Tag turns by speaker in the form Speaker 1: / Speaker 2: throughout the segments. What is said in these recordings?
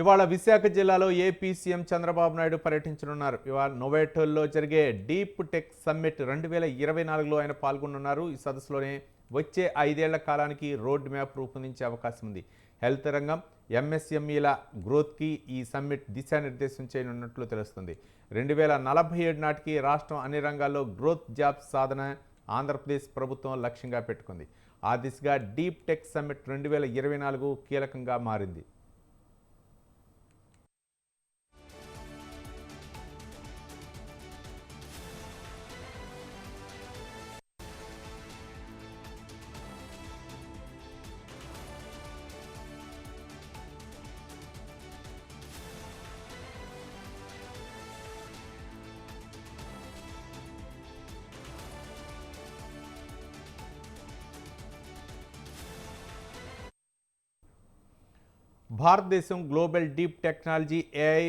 Speaker 1: ఇవాళ విశాఖ జిల్లాలో AP CM Chandrababu Naidu పర్యటించనున్నారు. ఇవాళ నొవేటోల్లో జరిగే డీప్ టెక్ సమ్మిట్ రెండు వేల ఇరవై నాలుగులో ఆయన పాల్గొనున్నారు ఈ సదస్సులోనే వచ్చే ఐదేళ్ళ కాలానికి రోడ్ మ్యాప్ రూపొందించే అవకాశం ఉంది. హెల్త్ రంగం ఎంఎస్ఎంఈల గ్రోత్కి ఈ సమ్మిట్ దిశానిర్దేశం చేయనున్నట్లు తెలుస్తుంది. రెండు వేల నలభై ఏడు నాటికి రాష్ట్రం అన్ని రంగాల్లో గ్రోత్ జాబ్స్ సాధన ఆంధ్రప్రదేశ్ ప్రభుత్వం లక్ష్యంగా పెట్టుకుంది. ఆ దిశగా డీప్ టెక్ సమ్మిట్ రెండు వేల ఇరవై నాలుగు కీలకంగా మారింది. భారతదేశం global deep technology AI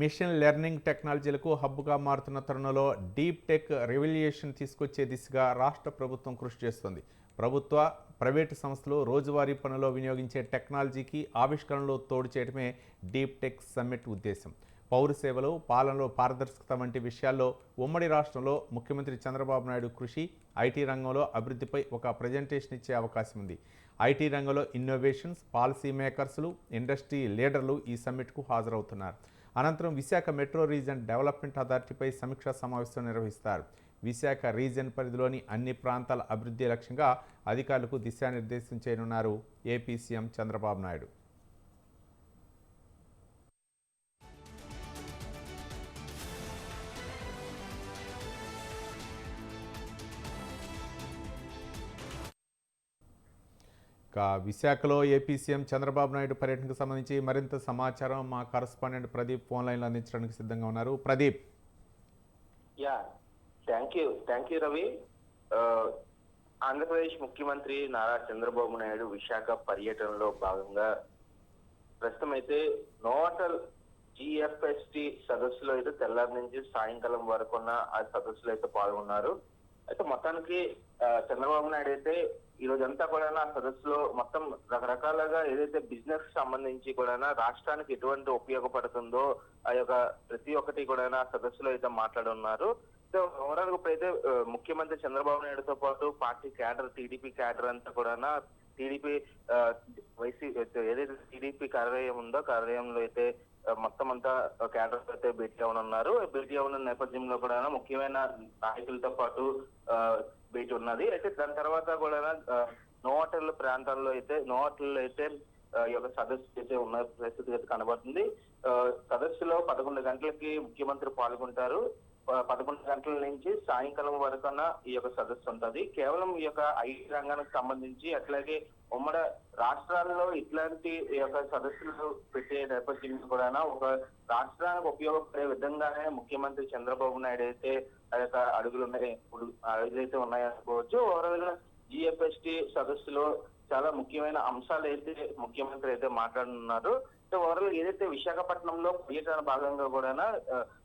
Speaker 1: machine learning టెక్నాలజీలకు హబ్గా మారుతున్న తరుణంలో డీప్ టెక్ రెవల్యూషన్ తీసుకొచ్చే దిశగా రాష్ట్ర ప్రభుత్వం కృషి చేస్తుంది. ప్రభుత్వ ప్రైవేటు సంస్థలు రోజువారీ పనుల్లో వినియోగించే టెక్నాలజీకి ఆవిష్కరణలు తోడు చేయడమే డీప్ టెక్ సమ్మిట్ ఉద్దేశం. పౌర సేవలు పాలనలో పారదర్శకత వంటి విషయాల్లో ఉమ్మడి రాష్ట్రంలో ముఖ్యమంత్రి చంద్రబాబు నాయుడు కృషి ఐటీ రంగంలో అభివృద్ధిపై ఒక ప్రజెంటేషన్ ఇచ్చే అవకాశం ఉంది. ఐటీ రంగంలో ఇన్నోవేషన్స్ పాలసీ మేకర్స్లు ఇండస్ట్రీ లీడర్లు ఈ సమ్మిట్కు హాజరవుతున్నారు. అనంతరం విశాఖ మెట్రో రీజన్ డెవలప్మెంట్ అథారిటీపై సమీక్షా సమావేశం నిర్వహిస్తారు. విశాఖ రీజన్ పరిధిలోని అన్ని ప్రాంతాల అభివృద్ధి లక్ష్యంగా అధికారులకు దిశానిర్దేశం చేయనున్నారు ఏపీ సీఎం చంద్రబాబు నాయుడు. ఇక విశాఖలో ఏపీ సీఎం చంద్రబాబు నాయుడు పర్యటనకు సంబంధించి మరింత సమాచారం మా కరస్పాండెంట్ ప్రదీప్ ఫోన్ లైన్లో అందించడానికి సిద్ధంగా ఉన్నారు. Pradeep.
Speaker 2: Yeah thank you. Thank you Ravi. Andhra Pradesh ముఖ్యమంత్రి నారా చంద్రబాబు నాయుడు విశాఖ పర్యటనలో భాగంగా ప్రస్తుతం అయితే నోటల్ జిఎఫ్ఎస్టి సదస్సులో అయితే తెల్లారి నుంచి సాయంకాలం వరకు ఉన్న ఆ సదస్సులో అయితే పాల్గొన్నారు. అయితే మొత్తానికి చంద్రబాబు నాయుడు అయితే ఈ రోజంతా కూడా ఆ సదస్సులో మొత్తం రకరకాలుగా ఏదైతే బిజినెస్ సంబంధించి కూడా రాష్ట్రానికి ఎటువంటి ఉపయోగపడుతుందో ఆ యొక్క ప్రతి ఒక్కటి కూడా ఆ సదస్సులో అయితే మాట్లాడున్నారు. సో ఓవరాల్ ఇప్పుడైతే ముఖ్యమంత్రి చంద్రబాబు నాయుడుతో పాటు పార్టీ క్యాడర్ టీడీపీ క్యాడర్ అంతా కూడా టీడీపీ వైసీ ఏదైతే టీడీపీ కార్యాలయం ఉందో కార్యాలయంలో అయితే మొత్తం అంతా క్యాడర్ అయితే భేటీ అవనున్నారు భేటీ అవన నేపథ్యంలో కూడా ముఖ్యమైన నాయకులతో పాటు ఆ, భేటీ ఉన్నది. అయితే దాని తర్వాత కూడా ఆ, ప్రాంతాల్లో అయితే నోవాటల్లో అయితే ఈ యొక్క సదస్సు అయితే ఉన్న పరిస్థితి అయితే కనబడుతుంది. ఆ, సదస్సులో పదకొండు గంటలకి ముఖ్యమంత్రి పాల్గొంటారు. పదకొండు గంటల నుంచి సాయంకాలం వరకున ఈ యొక్క సదస్సు ఉంటుంది. కేవలం ఈ యొక్క ఐటీ రంగానికి సంబంధించి అట్లాగే ఉమ్మడి రాష్ట్రాల్లో ఇట్లాంటి ఈ యొక్క సదస్సులు పెట్టే నేపథ్యంలో కూడా ఒక రాష్ట్రానికి ఉపయోగపడే విధంగానే ముఖ్యమంత్రి చంద్రబాబు నాయుడు అయితే ఆ యొక్క అడుగులు ఉన్నాయి. ఇప్పుడు అడుగులైతే ఉన్నాయనుకోవచ్చు ఓవరాల్గా జిఎఫ్ఎస్టి సదస్సులో చాలా ముఖ్యమైన అంశాలు అయితే ముఖ్యమంత్రి అయితే మాట్లాడుతున్నారు. సో ఓవరాల్ ఏదైతే విశాఖపట్నంలో పర్యటన భాగంగా కూడా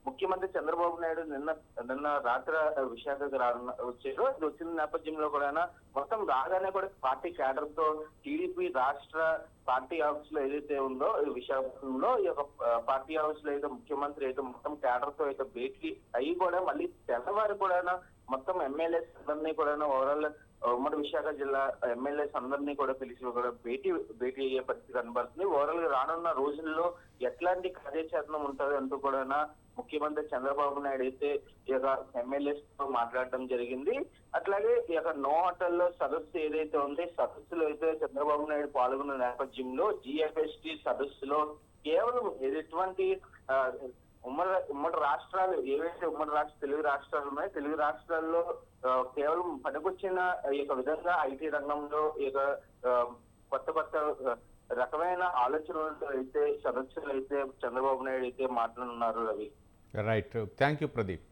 Speaker 2: ముఖ్యమంత్రి చంద్రబాబు నాయుడు నిన్న నిన్న రాత్రి విశాఖకు రా వచ్చారు. ఇది వచ్చిన నేపథ్యంలో కూడా మొత్తం రాగానే కూడా పార్టీ క్యాడర్తో టీడీపీ రాష్ట్ర పార్టీ ఆఫీస్లో ఏదైతే ఉందో విశాఖపట్నంలో ఈ యొక్క పార్టీ ఆఫీస్లో అయితే ముఖ్యమంత్రి అయితే మొత్తం క్యాడర్తో అయితే భేటీ అయ్యి కూడా మళ్ళీ తెల్లవారు కూడా మొత్తం ఎమ్మెల్యేస్ అందరినీ కూడా ఓవరాల్ ఉమ్మడి విశాఖ జిల్లా ఎమ్మెల్యేస్ అందరినీ కూడా పిలిచి కూడా భేటీ భేటీ అయ్యే పరిస్థితి కనబడుతుంది. ఓవరాల్గా రానున్న రోజుల్లో ఎట్లాంటి కార్యాచరణ ఉంటుంది అంటూ కూడా ముఖ్యమంత్రి చంద్రబాబు నాయుడు అయితే ఈ యొక్క ఎమ్మెల్యేస్తో మాట్లాడడం జరిగింది. అట్లాగే ఈ యొక్క నో హోటల్లో సదస్సు ఏదైతే ఉంది సదస్సులో అయితే చంద్రబాబు నాయుడు పాల్గొన్న నేపథ్యంలో జిఎఫ్ఎస్టి సదస్సులో కేవలం ఎటువంటి ఉమ్మడి రాష్ట్రాలు ఏవైతే ఉమ్మడి రాష్ట్ర తెలుగు రాష్ట్రాలు ఉన్నాయో తెలుగు రాష్ట్రాల్లో కేవలం పనికొచ్చిన ఈ యొక్క విధంగా ఐటీ రంగంలో ఈ యొక్క కొత్త కొత్త రకమైన ఆలోచనలతో అయితే సదస్సులు అయితే చంద్రబాబు నాయుడు అయితే మాట్లాడుతున్నారు Ravi.
Speaker 1: Right thank you Pradeep